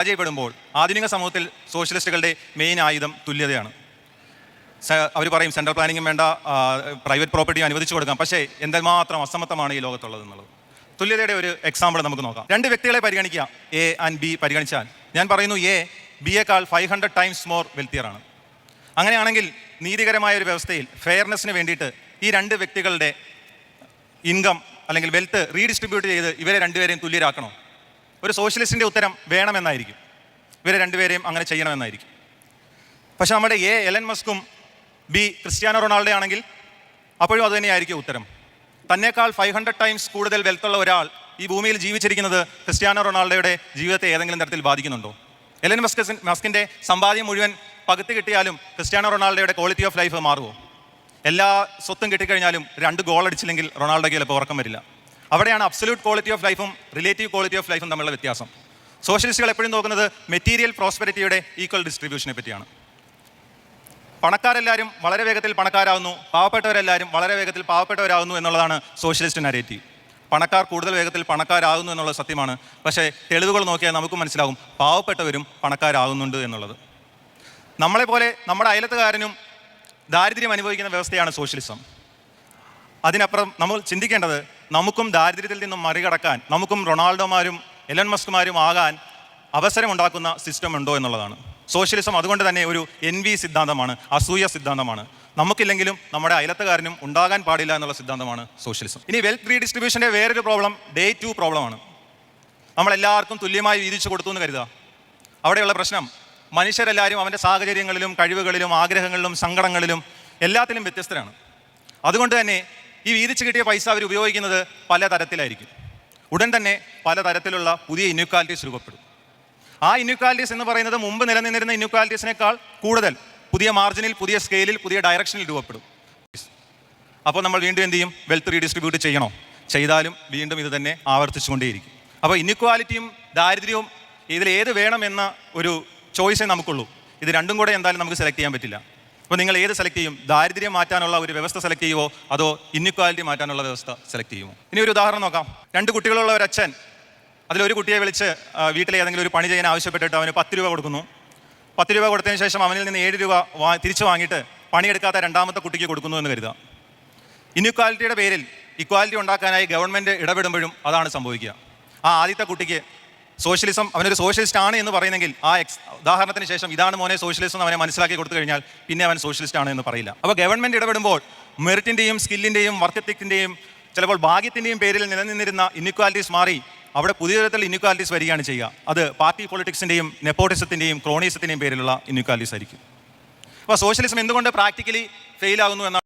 പരാജയപ്പെടുമ്പോൾ ആധുനിക സമൂഹത്തിൽ സോഷ്യലിസ്റ്റുകളുടെ മെയിൻ ആയുധം തുല്യതയാണ്. അവർ പറയും സെൻട്രൽ പ്ലാനിങ്ങും വേണ്ട പ്രൈവറ്റ് പ്രോപ്പർട്ടി അനുവദിച്ചു കൊടുക്കാം. പക്ഷേ എന്തുമാത്രം അസമത്വമാണ് ഈ ലോകത്തുള്ളത് എന്നുള്ളത്. തുല്യതയുടെ ഒരു എക്സാമ്പിൾ നമുക്ക് നോക്കാം. രണ്ട് വ്യക്തികളെ പരിഗണിക്കുക. എ ആൻഡ് ബി പരിഗണിച്ചാൽ. ഞാൻ പറയുന്നു എ ബിയേക്കാൾ ഫൈവ് ഹൺഡ്രഡ് ടൈംസ് മോർ വെൽത്തിയറാണ് അങ്ങനെയാണെങ്കിൽ നീതികരമായ ഒരു വ്യവസ്ഥയിൽ ഫെയർനെസ്സിന് വേണ്ടിയിട്ട് ഈ രണ്ട് വ്യക്തികളുടെ ഇൻകം അല്ലെങ്കിൽ വെൽത്ത് റീഡിസ്ട്രിബ്യൂട്ട് ചെയ്ത് ഇവരെ രണ്ടുപേരെയും തുല്യരാക്കണോ? ഒരു സോഷ്യലിസ്റ്റിന്റെ ഉത്തരം വേണമെന്നായിരിക്കും. ഇവരെ രണ്ടുപേരെയും അങ്ങനെ ചെയ്യണമെന്നായിരിക്കും. പക്ഷെ നമ്മുടെ എ. എലൻ മസ്കും ബി. ക്രിസ്ത്യാനോ റൊണാൾഡോ ആണെങ്കിൽ അപ്പോഴും അത് തന്നെയായിരിക്കും ഉത്തരം. തന്നേക്കാൾ ഫൈവ് ഹൺഡ്രഡ് ടൈംസ് കൂടുതൽ വെൽത്തുള്ള ഒരാൾ ഈ ഭൂമിയിൽ ജീവിച്ചിരിക്കുന്നത് ക്രിസ്ത്യാനോ റൊണാൾഡോയുടെ ജീവിതത്തെ ഏതെങ്കിലും തരത്തിൽ ബാധിക്കുന്നുണ്ടോ? എലൻ മസ്കസ് മസ്കിന്റെ സമ്പാദ്യം മുഴുവൻ പകുത്ത് കിട്ടിയാലും ക്രിസ്ത്യാനോ റൊണാൾഡോയുടെ ക്വാളിറ്റി ഓഫ് ലൈഫ് മാറുമോ? എല്ലാ സ്വത്തും കിട്ടിക്കഴിഞ്ഞാലും രണ്ട് ഗോൾ അടിച്ചില്ലെങ്കിൽ റൊണാൾഡോയ്ക്ക് ചിലപ്പോൾ ഉറക്കം വരില്ല. അവിടെയാണ് അബ്സല്യൂട്ട് ക്വാളിറ്റി ഓഫ് ലൈഫും റിലേറ്റീവ് ക്വാളിറ്റി ഓഫ് ലൈഫും തമ്മിലുള്ള വ്യത്യാസം. സോഷ്യലിസ്റ്റുകൾ എപ്പോഴും നോക്കുന്നത് മെറ്റീരിയൽ പ്രോസ്പെരിറ്റിയുടെ ഈക്വൽ ഡിസ്ട്രിബ്യൂഷനെ പറ്റിയാണ്. പണക്കാരെല്ലാവരും വളരെ വേഗത്തിൽ പണക്കാരാവുന്നു പാവപ്പെട്ടവരെല്ലാവരും വളരെ വേഗത്തിൽ പാവപ്പെട്ടവരാകുന്നു എന്നുള്ളതാണ് സോഷ്യലിസ്റ്റ് നരേറ്റീവ് പണക്കാർ കൂടുതൽ വേഗത്തിൽ പണക്കാരാകുന്നു എന്നുള്ള സത്യമാണ്. പക്ഷേ തെളിവുകൾ നോക്കിയാൽ നമുക്ക് മനസ്സിലാകും പാവപ്പെട്ടവരും പണക്കാരാകുന്നുണ്ട് എന്നുള്ളത്. നമ്മളെപ്പോലെ നമ്മുടെ അയലത്തുകാരനും ദാരിദ്ര്യം അനുഭവിക്കുന്ന വ്യവസ്ഥയാണ് സോഷ്യലിസം അതിനപ്പുറം നമ്മൾ ചിന്തിക്കേണ്ടത് നമുക്കും ദാരിദ്ര്യത്തിൽ നിന്നും മറികടക്കാൻ നമുക്കും റൊണാൾഡോമാരും എലൻ മസ്കുമാരും ആകാൻ അവസരമുണ്ടാക്കുന്ന സിസ്റ്റം ഉണ്ടോ എന്നുള്ളതാണ്. സോഷ്യലിസം അതുകൊണ്ട് തന്നെ ഒരു എൻ വി സിദ്ധാന്തമാണ് അസൂയ സിദ്ധാന്തമാണ്. നമുക്കില്ലെങ്കിലും നമ്മുടെ അയലത്തുകാരനും ഉണ്ടാകാൻ പാടില്ല എന്നുള്ള സിദ്ധാന്തമാണ് സോഷ്യലിസം ഇനി വെൽത്ത് റീഡിസ്ട്രിബ്യൂഷന്റെ വേറൊരു പ്രോബ്ലം ഡേ ടു പ്രോബ്ലമാണ് നമ്മളെല്ലാവർക്കും തുല്യമായി വീതിച്ചു കൊടുത്തു എന്ന് കരുതുക അവിടെയുള്ള പ്രശ്നം മനുഷ്യരെല്ലാവരും അവന്റെ സാഹചര്യങ്ങളിലും കഴിവുകളിലും ആഗ്രഹങ്ങളിലും സങ്കടങ്ങളിലും എല്ലാത്തിലും വ്യത്യസ്തരാണ്. അതുകൊണ്ട് തന്നെ ഈ വീതിച്ച് കിട്ടിയ പൈസ അവർ ഉപയോഗിക്കുന്നത് പല തരത്തിലായിരിക്കും ഉടൻ തന്നെ പല തരത്തിലുള്ള പുതിയ ഇൻഇക്വാലിറ്റീസ് രൂപപ്പെടും. ആ ഇൻഇക്വാലിറ്റീസ് എന്ന് പറയുന്നത് മുമ്പ് നിലനിന്നിരുന്ന ഇൻഇക്വാലിറ്റീസിനേക്കാൾ കൂടുതൽ പുതിയ മാർജിനിൽ പുതിയ സ്കെയിലിൽ പുതിയ ഡയറക്ഷനിൽ രൂപപ്പെടും. അപ്പോൾ നമ്മൾ വീണ്ടും എന്ത് ചെയ്യും? വെൽത്ത് റീഡിസ്ട്രിബ്യൂട്ട് ചെയ്യണോ? ചെയ്താലും വീണ്ടും ഇത് തന്നെ ആവർത്തിച്ചുകൊണ്ടേയിരിക്കും. അപ്പോൾ ഇൻഇക്വാലിറ്റിയും ദാരിദ്ര്യവും ഇതിൽ ഏത് വേണമെന്ന ഒരു ചോയ്സേ നമുക്കുള്ളൂ. ഇത് രണ്ടും കൂടെ എന്തായാലും നമുക്ക് സെലക്ട് ചെയ്യാൻ പറ്റില്ല. അപ്പോൾ നിങ്ങൾ ഏത് സെലക്ട് ചെയ്യും? ദാരിദ്ര്യം മാറ്റാനുള്ള ഒരു വ്യവസ്ഥ സെലക്ട് ചെയ്യുമോ അതോ ഇന്നിക്വാലിറ്റി മാറ്റാനുള്ള വ്യവസ്ഥ സെലക്ട് ചെയ്യുമോ ഇനി ഒരു ഉദാഹരണം നോക്കാം. രണ്ട് കുട്ടികളുള്ള ഒരു അച്ഛൻ അതിലൊരു കുട്ടിയെ വിളിച്ച് വീട്ടിലെ ഏതെങ്കിലും ഒരു പണി ചെയ്യാൻ ആവശ്യപ്പെട്ടിട്ട് അവന് പത്ത് രൂപ കൊടുക്കുന്നു. പത്ത് രൂപ കൊടുത്തതിന് ശേഷം അവനിൽ നിന്ന് ഏഴ് രൂപ വാ തിരിച്ചു വാങ്ങിയിട്ട് പണിയെടുക്കാത്ത രണ്ടാമത്തെ കുട്ടിക്ക് കൊടുക്കുന്നു എന്ന് കരുതുക. ഇന്നിക്വാലിറ്റിയുടെ പേരിൽ ഇക്വാലിറ്റി ഉണ്ടാക്കാനായി ഗവൺമെന്റ് ഇടപെടുമ്പോഴും അതാണ് സംഭവിക്കുക. ആ ആദ്യത്തെ കുട്ടിക്ക് സോഷ്യലിസം അവനൊരു സോഷ്യലിസ്റ്റ് ആണ് എന്ന് പറയുന്നെങ്കിൽ ആ എക്സ് ഉദാഹരണത്തിന് ശേഷം ഇതാണ് മോനെ സോഷ്യലിസം അവനെ മനസ്സിലാക്കി കൊടുത്തു കഴിഞ്ഞാൽ പിന്നെ അവൻ സോഷ്യലിസ്റ്റ് ആണ് എന്ന് പറയില്ല. അപ്പോൾ ഗവൺമെന്റ് ഇടപെടുമ്പോൾ മെറിറ്റിന്റെയും സ്കില്ലിന്റെയും വർക്ക് എത്തിക്സിന്റെയും ചിലപ്പോൾ ഭാഗ്യത്തിന്റെയും പേരിൽ നിലനിന്നിരുന്ന ഇൻഇക്വാലിറ്റീസ് മാറി അവിടെ പുതിയ തരത്തിൽ ഇൻഇക്വാലിറ്റീസ് വരികയാണ് ചെയ്യുക. അത് പാർട്ടി പൊളിറ്റിക്സിന്റെയും നെപ്പോട്ടിസത്തിന്റെയും ക്രോണീസത്തിന്റെയും പേരിലുള്ള ഇൻഇക്വാലിറ്റീസ് ആയിരിക്കും. അപ്പോൾ സോഷ്യലിസം എന്തുകൊണ്ട് പ്രാക്ടിക്കലി ഫെയിലാകുന്നു എന്നാണ്